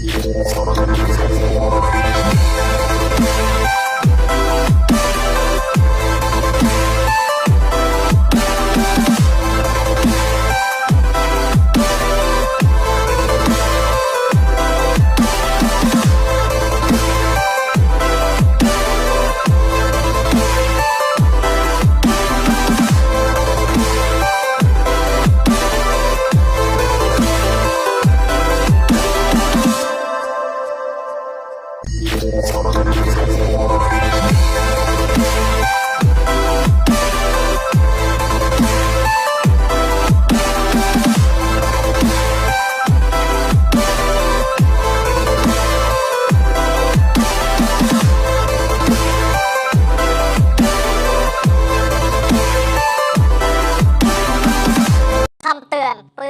Yeah.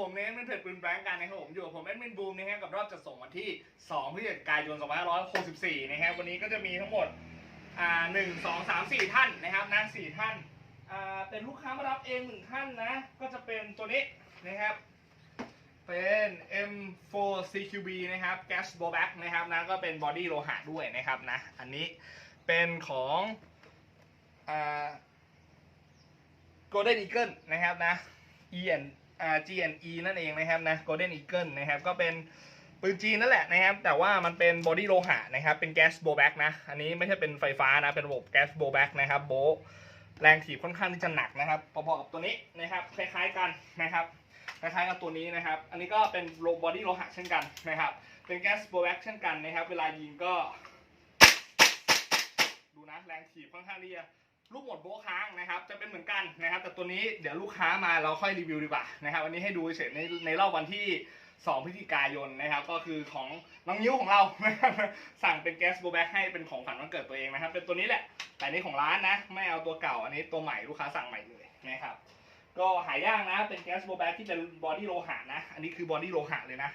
ผมเน้นเป็นเพจปืนแบงก์กันนะครับผมอยู่กับผมแอดมินบูมนะครับกับรอบจัดส่งวันที่ 2พฤศจิกายน 2564 นะครับวันนี้ก็จะมีทั้งหมดอ่าหนึ่งสองสามสี่ท่านนะครับนะสี่ท่านอ่าเป็นลูกค้ามารับเองหนึ่งท่านนะก็จะเป็นตัวนี้นะครับเป็น M4 CQB นะครับ Gas b o b a c k นะครับนะก็เป็นบอดี้โลหะด้วยนะครับนะอันนี้เป็นของอ่า Golden Eagle นะครับนะ E N RGNE นั่นเองนะครับนะ Golden Eagle นะครับก็เป็นปืนจีนนั่นแหละนะครับ แต่ว่ามันเป็นบอดี้โลหะนะครับ เป็นแก๊สโบแบ็กนะ อันนี้ไม่ใช่เป็นไฟฟ้านะ เป็นระบบแก๊สโบแบ็กนะครับ โบแรงถีบค่อนข้างที่จะหนักนะครับพอๆกับตัวนี้นะครับ คล้ายๆกันนะครับ คล้ายๆกับตัวนี้นะครับ อันนี้ก็เป็นโลบอดี้โลหะเช่นกันนะครับ เป็นแก๊สโบแบ็กเช่นกันนะครับ เวลายิงก็ ดูนะ แรงถีบค่อนข้างที่จะ ลูกหมดโบค้างนะครับ จะเป็นเหมือนกันนะครับ แต่ตัวนี้เดี๋ยวลูกค้ามาเราค่อยรีวิวดีกว่านะครับวันนี้ให้ดูเฉยในในรอบวันที่ 2 พฤศจิกายนนะครับ ก็คือของน้องนิ้วของเรานะครับสั่งเป็นแก๊สโบแบ็กให้เป็นของขวัญวันเกิดตัวเองนะครับ เป็นตัวนี้แหละ แต่นี่ของร้านนะ ไม่เอาตัวเก่า อันนี้ตัวใหม่ลูกค้าสั่งใหม่เลยนะครับ ก็หายากนะ เป็นแก๊สโบแบ็กที่เป็นบอดี้โลหะนะ อันนี้คือบอดี้โลหะเลยนะ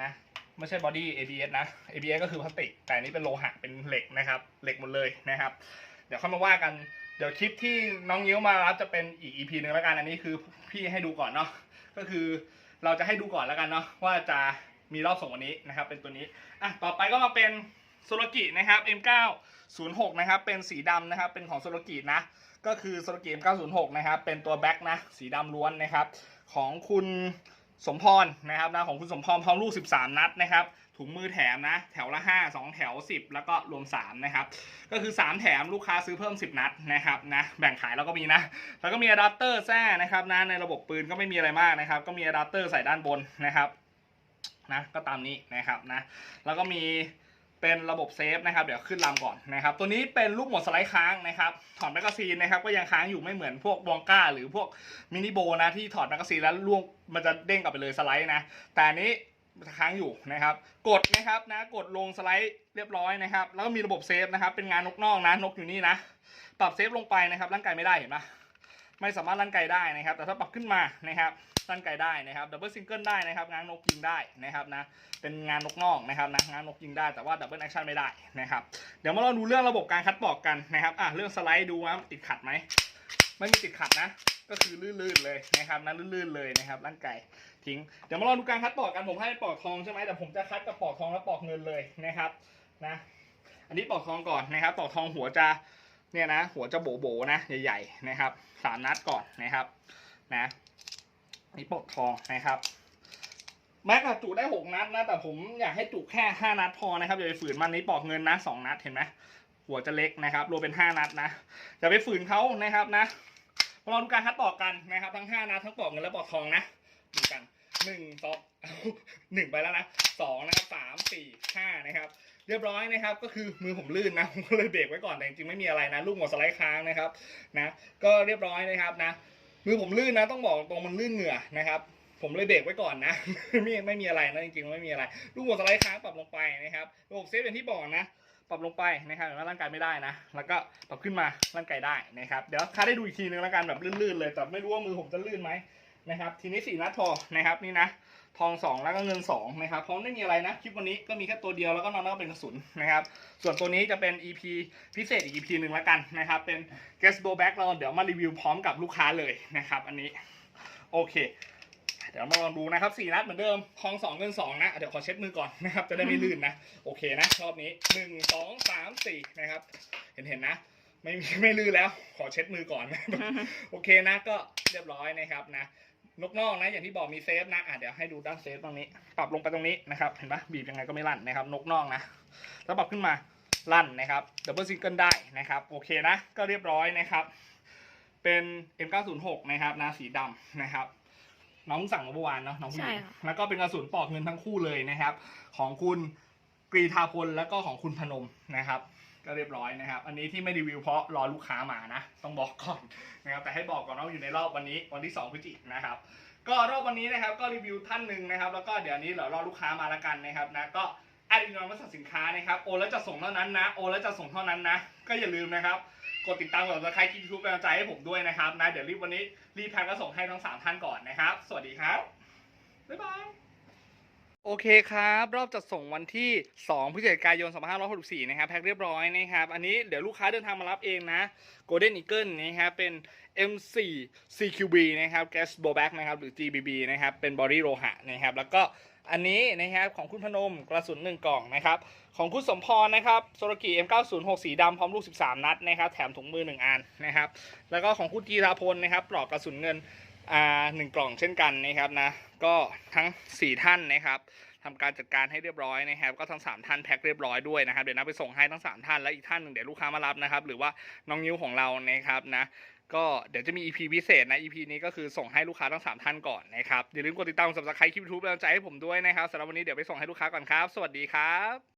นะไม่ใช่บอดี้ ABS นะ ABS ก็คือพลาสติก แต่อันนี้เป็นโลหะ เป็นเหล็กนะครับ เหล็กหมดเลยนะครับ ดี๋ยวค่อยมาว่ากัน เดี๋ยวคลิปที่น้องยิ้วมารับจะเป็นอีก EP หนึ่งแล้วกัน อันนี้คือพี่ให้ดูก่อนเนาะ ก็คือเราจะให้ดูก่อนแล้วกันเนาะว่าจะมีรอบส่งวันนี้นะครับ เป็นตัวนี้ อะ ต่อไปก็มาเป็นโซโลกินะครับ M906 นะครับ เป็นสีดำนะครับ เป็นของโซโลกินะ ก็คือโซโลกิ M906 นะครับ เป็นตัวแบ็คนะ สีดำล้วนนะครับ ของคุณสมพรนะครับนะของคุณสมพรพร้อมลูก 13 นัดนะครับ ถุงมือแถมนะ แถวละ 5 2 แถว 10 แล้วก็รวม 3 นะครับ ก็คือ 3 แถมลูกค้าซื้อเพิ่ม 10 นัดนะครับนะแบ่งขายแล้วก็มีนะ แล้วก็มีอะแดปเตอร์แท้นะครับนะในระบบปืนก็ไม่มีอะไรมากนะครับ ก็มีอะแดปเตอร์ใส่ด้านบนนะครับนะก็ตามนี้นะครับนะแล้วก็มีเป็นระบบเซฟนะครับเดี๋ยวขึ้นลำก่อนนะครับตัวนี้เป็นลูกหมดสไลด์ค้างนะครับถอดแมกกาซีนนะครับก็ยังค้างอยู่ไม่เหมือนพวกบองก้า หรือพวกมินิโบนะที่ถอดแมกกาซีนแล้วล่วงมันจะเด้งกลับไปเลยสไลด์นะแต่อันนี้ ค้างอยู่นะครับ กดนะครับนะกดลงสไลด์เรียบร้อยนะครับ แล้วก็มีระบบเซฟนะครับเป็นงานนกนอกนะนกอยู่นี่นะ ปรับเซฟลงไปนะครับร่างกายไม่ได้เห็นปะไม่สามารถร่างกายได้นะครับ แต่ถ้าปรับขึ้นมานะครับร่างกายได้นะครับดับเบิลซิงเกิลได้นะครับ งานนกยิงได้นะครับนะเป็นงานนกนอกนะครับนะงานนกยิงได้แต่ว่าดับเบิลแอคชั่นไม่ได้นะครับเดี๋ยวมาเราดูเรื่องระบบการคัดบอกกันนะครับอะเรื่องสไลด์ดูว่าติดขัดไหมไม่มีติดขัดนะ ก็คือลื่นๆเลยนะครับนะลื่นๆเลยนะครับร่างกาย ทิ้ง เดี๋ยวมาลองดูการคัดปอกกันผมให้ปอกทองใช่ไหมแต่ผมจะคัดกับปอกทองและปอกเงินเลยนะครับนะอันนี้ปอกทองก่อนนะครับ ปอกทองหัวจะเนี่ยนะ หัวจะโบๆนะใหญ่ๆนะครับสามนัดก่อนนะครับนะนี่ปอกทองนะครับแม็กอะจุได้หกนัดนะแต่ผมอยากให้จุแค่ห้านัดพอนะครับอย่าไปฝืนมันนี้ปอกเงินนะสองนัดเห็นไหมหัวจะเล็กนะครับรวมเป็นห้านัดนะอย่าไปฝืนเขานะครับนะมาลองดูการคัดปอกกันนะครับ ทั้งห้านัดทั้งปอกเงินและปอกทองนะดูกัน หนึ่งสองหนึ่งไปแล้วนะสองนะครับสามสี่ห้านะครับ เรียบร้อยนะครับ ก็คือมือผมลื่นนะผมก็เลยเบรกไว้ก่อนแต่จริงๆไม่มีอะไรนะลูกหมดสไลด์ค้างนะครับนะก็เรียบร้อยนะครับนะมือผมลื่นนะต้องบอกตรงมันลื่นเหงื่อนะครับ ผมเลยเบรกไว้ก่อนนะไม่ไม่มีอะไรนะจริงๆไม่มีอะไร ลูกหมดสไลด์ค้างปรับลงไปนะครับระบบเซฟอย่างที่บอกนะปรับลงไปนะครับเห็นว่าร่างกายไม่ได้นะ แล้วก็ปรับขึ้นมาร่างกายได้นะครับ เดี๋ยวค่าได้ดูอีกทีนึงแล้วกันแบบลื่นๆเลย แต่ไม่รู้ว่ามือผมจะลื่นไหม นะครับ ทีนี้สี่นัดพอนะครับนี่นะทองสองแล้วก็เงินสองนะครับเพราะไม่มีอะไรนะคลิปวันนี้ก็มีแค่ตัวเดียวแล้วก็นอนแล้วก็เป็นกระสุนนะครับส่วนตัวนี้จะเป็น EP พิเศษอีก EP หนึ่งแล้วกันนะครับเป็น guest b o back เราเดี๋ยวมารีวิวพร้อมกับลูกค้าเลยนะครับ อันนี้โอเค เดี๋ยวมาลองดูนะครับสี่นัดเหมือนเดิมทองสองเงินสองนะเดี๋ยวขอเช็ดมือก่อนนะครับจะได้ไม่ลื่นนะโอเคนะรอบนี้หนึ่งสองสามสี่นะครับเห็นเห็นนะไม่ไม่ลื่นแล้วขอเช็ดมือก่อนโอเคนะก็เรียบร้อยนะครับนะ นกนอกนะอย่างที่บอกมีเซฟนะอะเดี๋ยวให้ดูด้านเซฟตรงนี้ ปรับลงไปตรงนี้นะครับเห็นปะบีบยังไงก็ไม่ลั่นนะครับ นกนอกนะแล้วปรับขึ้นมาลั่นนะครับดับเบิลซิงเกิลได้นะครับโอเคนะ ก็เรียบร้อยนะครับ เป็น M906 นะครับนะสีดำนะครับ น้องสั่งมาเมื่อวานเนาะน้องผู้หญิงใช่ค่ะ แล้วก็เป็นกระสุนปอกเงินทั้งคู่เลยนะครับ ของคุณกรีธาพลแล้วก็ของคุณพนมนะครับ ก็เรียบร้อยนะครับ อันนี้ที่ไม่รีวิวเพราะรอลูกค้ามานะ ต้องบอกก่อนนะครับแต่ให้บอกก่อนว่าอยู่ในรอบวันนี้วันที่2พฤศจิกนะครับ ก็รอบวันนี้นะครับก็รีวิวท่านหนึ่งนะครับ แล้วก็เดี๋ยวนี้เดี๋ยวรอลูกค้ามาละกันนะครับนะก็แอดอินมาสั่งสินค้านะครับโอนแล้วจะส่งเท่านั้นนะโอนแล้วจะส่งเท่านั้นนะ ก็อย่าลืมนะครับกดติดตามกด subscribe คลิปยูทูบเป็นกำลังใจให้ผมด้วยนะครับนะเดี๋ยวรีบวันนี้รีบแพ็คก็ส่งให้ทั้งสามท่านก่อนนะครับ สวัสดีครับบ๊ายบาย โอเคครับ รอบจัดส่งวันที่ 2 พฤศจิกายน 2564 นะครับ แพ็คเรียบร้อยนะครับ อันนี้เดี๋ยวลูกค้าเดินทางมารับเองนะ Golden Eagle นะครับ เป็น M4 CQB นะครับ Gas Blowback นะครับ หรือ GBB นะครับ เป็นบอดี้โลหะนะครับ แล้วก็อันนี้นะครับของคุณพนมกระสุน 1 กล่องนะครับ ของคุณสมพรนะครับโซโลกิ M906 สีดำพร้อมลูก 13 นัดนะครับ แถมถุงมือ 1 อันนะครับ แล้วก็ของคุณจีราพลนะครับปลอกกระสุนเงิน หนึ่งกล่องเช่นกันนะครับนะก็ทั้ง 4 ท่านนะครับทำการจัดการให้เรียบร้อยนะครับก็ทั้ง 3 ท่านแพ็คเรียบร้อยด้วยนะครับเดี๋ยวนับไปส่งให้ทั้ง 3 ท่านและอีกท่านหนึ่งเดี๋ยวลูกค้ามารับนะครับหรือว่าน้องนิ้วของเรานะครับนะก็เดี๋ยวจะมี EP พิเศษนะ EP นี้ก็คือส่งให้ลูกค้าทั้ง 3 ท่านก่อนนะครับอย่าลืมกดติดตามสับสไครคลิปทูบเป็นกำลังใจให้ผมด้วยนะครับสำหรับวันนี้เดี๋ยวไปส่งให้ลูกค้าก่อนครับ สวัสดีครับ